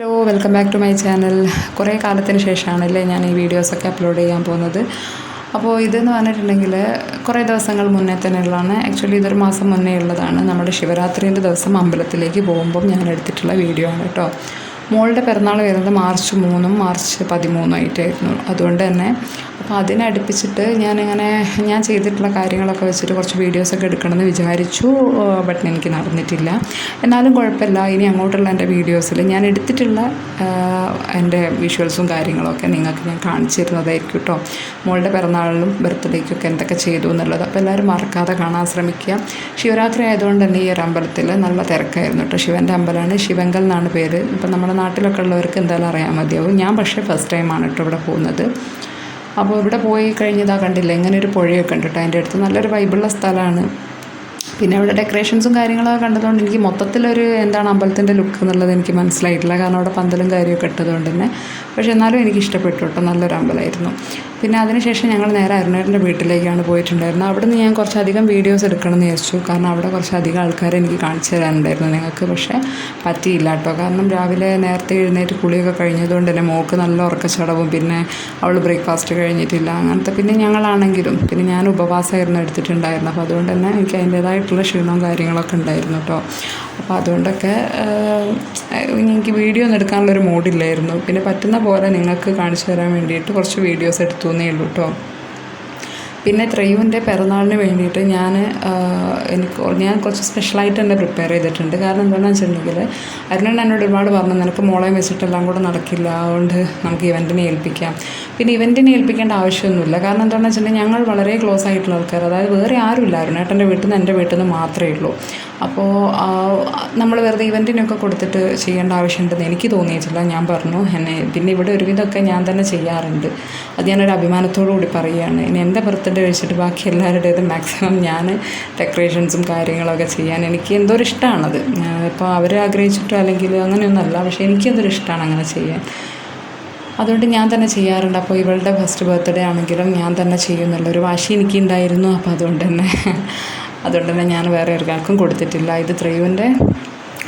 Hello welcome back to my channel കുറേ കാലത്തിന് ശേഷമാണല്ലേ ഞാൻ ഈ വീഡിയോസൊക്കെ അപ്ലോഡ് ചെയ്യാൻ പോകുന്നത്. അപ്പോൾ ഇതെന്ന് പറഞ്ഞിട്ടുണ്ടെങ്കിൽ കുറേ ദിവസങ്ങൾ മുന്നേ തന്നെ ഉള്ളതാണ് ആക്ച്വലി ഇതൊരു മാസം മുന്നേ ഉള്ളതാണ്. നമ്മുടെ ശിവരാത്രിന്റെ ദിവസം അമ്പലത്തിലേക്ക് പോകുമ്പം ഞാൻ എടുത്തിട്ടുള്ള വീഡിയോ ആണ് കേട്ടോ. മോളുടെ പിറന്നാൾ വരുന്നത് മാർച്ച് മൂന്നും മാർച്ച് പതിമൂന്നും ആയിട്ടായിരുന്നു. അതുകൊണ്ട് തന്നെ അപ്പോൾ അതിനടുപ്പിച്ചിട്ട് ഞാനിങ്ങനെ ഞാൻ ചെയ്തിട്ടുള്ള കാര്യങ്ങളൊക്കെ വെച്ചിട്ട് കുറച്ച് വീഡിയോസൊക്കെ എടുക്കണമെന്ന് വിചാരിച്ചു ബട്ട് എനിക്ക് നടന്നിട്ടില്ല. എന്നാലും കുഴപ്പമില്ല. ഇനി അങ്ങോട്ടുള്ള എന്റെ വീഡിയോസിൽ ഞാൻ എടുത്തിട്ടുള്ള എന്റെ വിഷ്വൽസും കാര്യങ്ങളൊക്കെ നിങ്ങൾക്ക് ഞാൻ കാണിച്ചു തരുന്നതായിരിക്കും കേട്ടോ. മോളുടെ പിറന്നാളിലും ബർത്ത്ഡേക്കൊക്കെ എന്തൊക്കെ ചെയ്തു എന്നുള്ളത്. അപ്പോൾ എല്ലാവരും മറക്കാതെ കാണാൻ ശ്രമിക്കുക. ശിവരാത്രി ആയതുകൊണ്ട് തന്നെ ഈ ഒരു അമ്പലത്തിൽ നല്ല തിരക്കായിരുന്നു കേട്ടോ. ശിവന്റെ അമ്പലമാണ് ശിവങ്കൽ എന്നാണ് പേര്. ഇപ്പം നമ്മുടെ നാട്ടിലൊക്കെ ഉള്ളവർക്ക് എന്തായാലും അറിയാൻ മതിയാവും. ഞാൻ പക്ഷേ ഫസ്റ്റ് ടൈമാണ് കേട്ടോ ഇവിടെ പോകുന്നത്. അപ്പോൾ ഇവിടെ പോയി കഴിഞ്ഞതാ കണ്ടില്ല? ഇങ്ങനെ ഒരു പുഴയൊക്കെ ഉണ്ട് കേട്ടോ. അതിന്റെ അടുത്ത് നല്ലൊരു വൈബുള്ള സ്ഥലമാണ്. പിന്നെ അവിടെ ഡെക്കറേഷൻസും കാര്യങ്ങളൊക്കെ കണ്ടതുകൊണ്ട് എനിക്ക് മൊത്തത്തിലൊരു എന്താണ് അമ്പലത്തിന്റെ ലുക്ക് എന്നുള്ളത് എനിക്ക് മനസ്സിലായിട്ടില്ല. കാരണം അവിടെ പന്തലും കാര്യമൊക്കെ ഇട്ടതുകൊണ്ട് തന്നെ. പക്ഷേ എന്നാലും എനിക്ക് ഇഷ്ടപ്പെട്ടു കേട്ടോ. നല്ലൊരു അമ്പലമായിരുന്നു. പിന്നെ അതിനുശേഷം ഞങ്ങൾ നേരെ അരുണേട്ടന്റെ വീട്ടിലേക്കാണ് പോയിട്ടുണ്ടായിരുന്നത്. അവിടെ നിന്ന് ഞാൻ കുറച്ചധികം വീഡിയോസ് എടുക്കണമെന്ന് വിചാരിച്ചു. കാരണം അവിടെ കുറച്ചധികം ആൾക്കാരെ എനിക്ക് കാണിച്ചു തരാനുണ്ടായിരുന്നു. നിങ്ങൾക്ക് പക്ഷേ പറ്റിയില്ല കേട്ടോ. കാരണം രാവിലെ നേരത്തെ എഴുന്നേറ്റ് കുളിയൊക്കെ കഴിഞ്ഞതുകൊണ്ട് തന്നെ മോൾക്ക് നല്ല ഉറക്കച്ചടവും പിന്നെ അവൾ ബ്രേക്ക്ഫാസ്റ്റ് കഴിഞ്ഞിട്ടില്ല അങ്ങനത്തെ പിന്നെ ഞങ്ങളാണെങ്കിലും പിന്നെ ഞാൻ ഉപവാസമായിരുന്നു എടുത്തിട്ടുണ്ടായിരുന്നു അപ്പോൾ അതുകൊണ്ട് തന്നെ എനിക്ക് അതിന്റേതായിട്ടുള്ള ക്ഷീണവും കാര്യങ്ങളൊക്കെ ഉണ്ടായിരുന്നു കേട്ടോ. അപ്പോൾ അതുകൊണ്ടൊക്കെ എനിക്ക് വീഡിയോ ഒന്നും എടുക്കാനുള്ളൊരു മൂഡില്ലായിരുന്നു പിന്നെ പറ്റുന്ന പോലെ നിങ്ങൾക്ക് കാണിച്ചു തരാൻ വേണ്ടിയിട്ട് കുറച്ച് വീഡിയോസ് എടുത്തു എന്നേ ഉള്ളൂ കേട്ടോ പിന്നെ ത്രയുവിന്റെ പിറന്നാളിന് വേണ്ടിയിട്ട് ഞാൻ എനിക്ക് ഞാൻ കുറച്ച് സ്പെഷ്യലായിട്ട് തന്നെ പ്രിപ്പയർ ചെയ്തിട്ടുണ്ട്. കാരണം എന്താണെന്ന് വെച്ചിട്ടുണ്ടെങ്കിൽ അരുണൻ എന്നോട് ഒരുപാട് പറഞ്ഞു നിനക്ക് മോളെ വെച്ചിട്ടെല്ലാം കൂടെ നടക്കില്ല അതുകൊണ്ട് നമുക്ക് ഇവന്റിനെ ഏൽപ്പിക്കാം. പിന്നെ ഇവന്റിനെ ഏൽപ്പിക്കേണ്ട ആവശ്യമൊന്നുമില്ല. കാരണം എന്താണെന്ന് വെച്ചിട്ടുണ്ടെങ്കിൽ ഞങ്ങൾ വളരെ ക്ലോസ് ആയിട്ടുള്ള ആൾക്കാർ അതായത് വേറെ ആരുമില്ല. അരുണേട്ടന്റെ വീട്ടിൽ നിന്ന് എന്റെ വീട്ടിൽ നിന്ന് മാത്രമേ ഉള്ളൂ. അപ്പോൾ നമ്മൾ വെറുതെ ഇവന്റിനൊക്കെ കൊടുത്തിട്ട് ചെയ്യേണ്ട ആവശ്യമുണ്ടെന്ന് എനിക്ക് തോന്നിയിട്ടില്ല. ഞാൻ പറഞ്ഞു എന്നെ പിന്നെ ഇവിടെ ഒരുവിധമൊക്കെ ഞാൻ തന്നെ ചെയ്യാറുണ്ട്. അത് ഞാനൊരു അഭിമാനത്തോടു കൂടി പറയുകയാണ്. ഇനി എന്റെ ബർത്ത്ഡേ വെച്ചിട്ട് ബാക്കി എല്ലാവരുടേതും മാക്സിമം ഞാൻ ഡെക്കറേഷൻസും കാര്യങ്ങളൊക്കെ ചെയ്യാൻ എനിക്ക് എന്തോ ഒരു ഇഷ്ടമാണത് ഇപ്പോൾ അവർ ആഗ്രഹിച്ചിട്ടോ അല്ലെങ്കിൽ അങ്ങനെയൊന്നുമല്ല. പക്ഷേ എനിക്കെന്തൊരു ഇഷ്ടമാണ് അങ്ങനെ ചെയ്യാൻ. അതുകൊണ്ട് ഞാൻ തന്നെ ചെയ്യാറുണ്ട്. അപ്പോൾ ഇവളുടെ ഫസ്റ്റ് ബർത്ത്ഡേ ആണെങ്കിലും ഞാൻ തന്നെ ചെയ്യുന്നുള്ളൊരു വാശി എനിക്ക് ഉണ്ടായിരുന്നു അപ്പോൾ അതുകൊണ്ട് തന്നെ അതുകൊണ്ട് തന്നെ ഞാൻ വേറെ ഒരാൾക്കും കൊടുത്തിട്ടില്ല. ഇത് ത്രയുവിന്റെ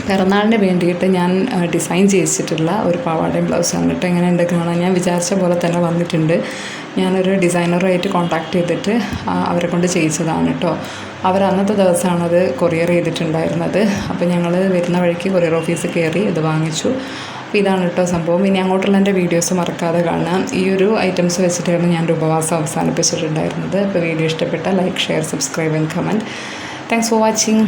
പിറന്നാളിന് വേണ്ടിയിട്ട് ഞാൻ ഡിസൈൻ ചെയ്യിച്ചിട്ടുള്ള ഒരു പാവാടയും ബ്ലൗസാണ് കേട്ടോ എങ്ങനെയുണ്ട് കാണാൻ ഞാൻ വിചാരിച്ച പോലെ തന്നെ വന്നിട്ടുണ്ട്. ഞാനൊരു ഡിസൈനറുമായിട്ട് കോൺടാക്ട് ചെയ്തിട്ട് അവരെ കൊണ്ട് ചെയ്യിച്ചതാണ് കേട്ടോ അവർ അന്നത്തെ ദിവസമാണ് അത് കൊറിയർ ചെയ്തിട്ടുണ്ടായിരുന്നത്. അപ്പോൾ ഞങ്ങൾ വരുന്ന വഴിക്ക് കൊറിയർ ഓഫീസിൽ കയറി ഇത് വാങ്ങിച്ചു. അപ്പോൾ ഇതാണ് കേട്ടോ സംഭവം. ഇനി അങ്ങോട്ടുള്ള എന്റെ വീഡിയോസ് മറക്കാതെ കാണാം. ഈ ഒരു ഐറ്റംസ് വെച്ചിട്ടാണ് ഞാൻ ഉപവാസം അവസാനിപ്പിച്ചിട്ടുണ്ടായിരുന്നത്. അപ്പോൾ വീഡിയോ ഇഷ്ടപ്പെട്ട like share subscribe and comment thanks for watching